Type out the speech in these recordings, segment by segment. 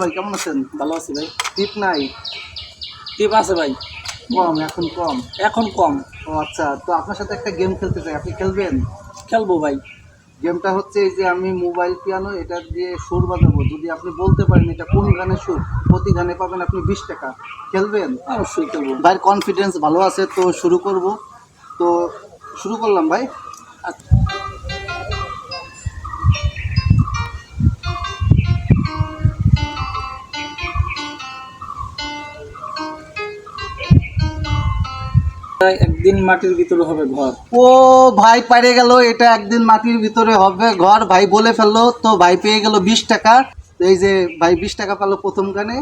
ভাই কেমন আছেন? ভালো আছি ভাই। টিপ নাই। টিপ আছে ভাই। কম এখন কম। এখন কম। ও আচ্ছা তো আপনার সাথে একটা গেম খেলতে চাই। আপনি খেলবেন? খেলব ভাই। গেমটা হচ্ছে এই যে আমি মোবাইল পিয়ানো এটা দিয়ে সুর বাজাবো। যদি আপনি বলতে পারেন এটা কোন গানের সুর প্রতি গানে পাবেন আপনি বিশ টাকা। খেলবেন? অবশ্যই খেলব। ভাইয়ের কনফিডেন্স ভালো আছে তো শুরু করব। তো শুরু করলাম ভাই। ভাই, একদিন মাটির ভিতরে হবে ঘর। ও ভাই পারে গেল, এটা একদিন মাটির ভিতরে হবে ঘর। ভাই বলে ফেলল, তো ভাই পেয়ে গেল বিশ টাকা। এই যে ভাই বিশ টাকা পেল প্রথম গানে।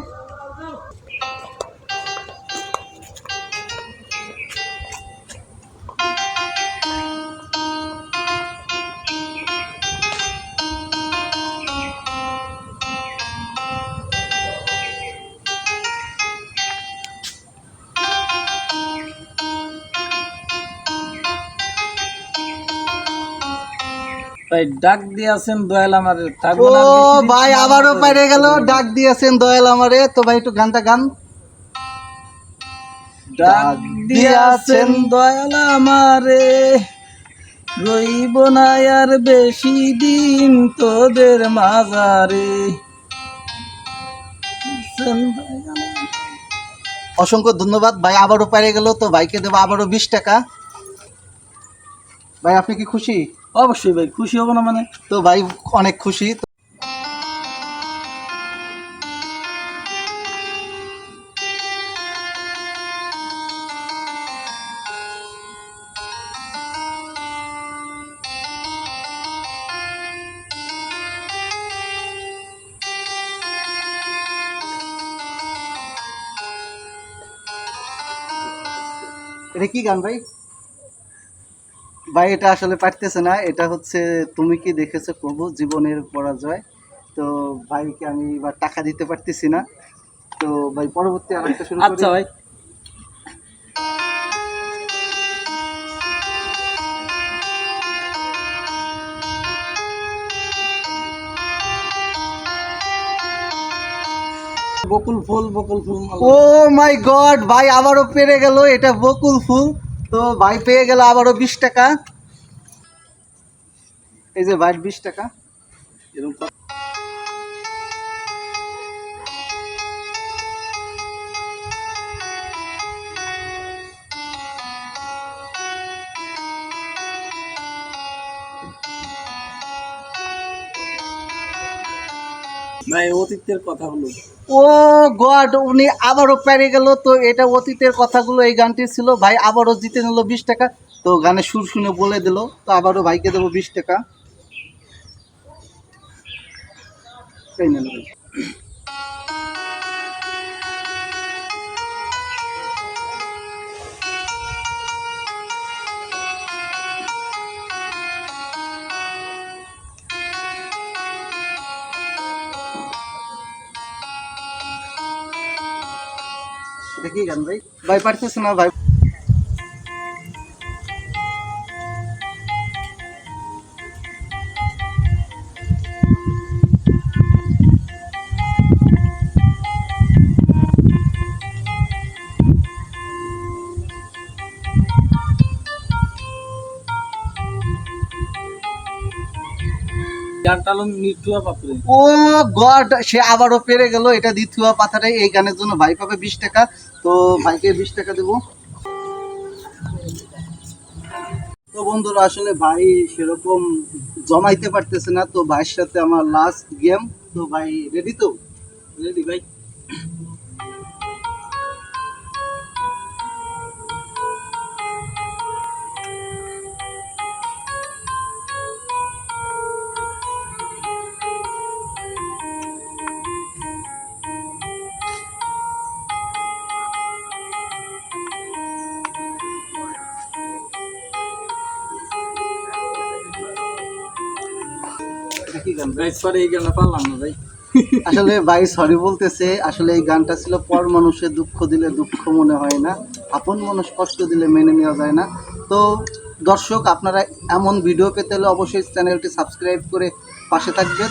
ভাই ডাক দিয়ে আছেন দয়াল আমার থাকব ও আর বেশি দিন ভাই আবারও। গেল ডাক দিয়েছেন দয়াল আমারে। তো ভাই একটু গানটা গান। ডাক দিয়াছেন দয়াল আমারে রইব না আর বেশি দিন তোদের মাজারে অসংখ্য ধন্যবাদ। ভাই আবারও পারে গেল তো ভাইকে দেবো আবারও বিশ টাকা। ভাই আপনি কি খুশি? অবশ্যই ভাই খুশি হব না মানে? তো ভাই অনেক খুশি। এটা কি গান ভাই? ভাই এটা আসলে পারতেছে না। এটা হচ্ছে তুমি কি দেখেছ প্রভু? জীবনের পরাজয়। তো ভাইকে আমি এবার টাকা দিতে পারতেছি না। তো ভাই পরবর্তী আরেকটা শুরু আচ্ছা ভাই। বকুল ফুল বকুল ফুল ও মাই গড ভাই আবারও পেরে গেল। এটা বকুল ফুল। তো ভাই পেয়ে গেল আবারও বিশ টাকা। এই যে ভাই বিশ টাকা। এরকম অতীতের কথা হলো। ও গড উনি আবারও পেরে গেল। তো এটা অতীতের কথাগুলো এই গানটি ছিল ভাই আবারও জিতে নিল বিশ টাকা। তো গানের সুর শুনে বলে দিল তো আবারও ভাইকে দেবো বিশ টাকা। এই নেন ভাই। এটা কি গান ভাই ভাই পারতেছে না ভাই ও গড সে আবারও পেরে গেল। এটা দ্বিতীয় পাথারে এই গানের জন্য ভাই পাবে বিশ টাকা। তো ভাইকে বিশ টাকা দেবো। তো বন্ধুরা আসলে ভাই সেরকম জমাইতে পারতেছে না। তো ভাইয়ের সাথে আমার লাস্ট গেম তো ভাই রেডি তো? রেডি ভাই। সরি আসলে ভাই সরি বলতেছে, আসলে এই গানটা ছিল পর মানুষের দুঃখ দিলে দুঃখ মনে হয় না, আপন মানুষ কষ্ট দিলে মেনে নেওয়া যায় না। তো দর্শক, আপনারা এমন ভিডিও পেতে হলে অবশ্যই চ্যানেলটি সাবস্ক্রাইব করে পাশে থাকবেন।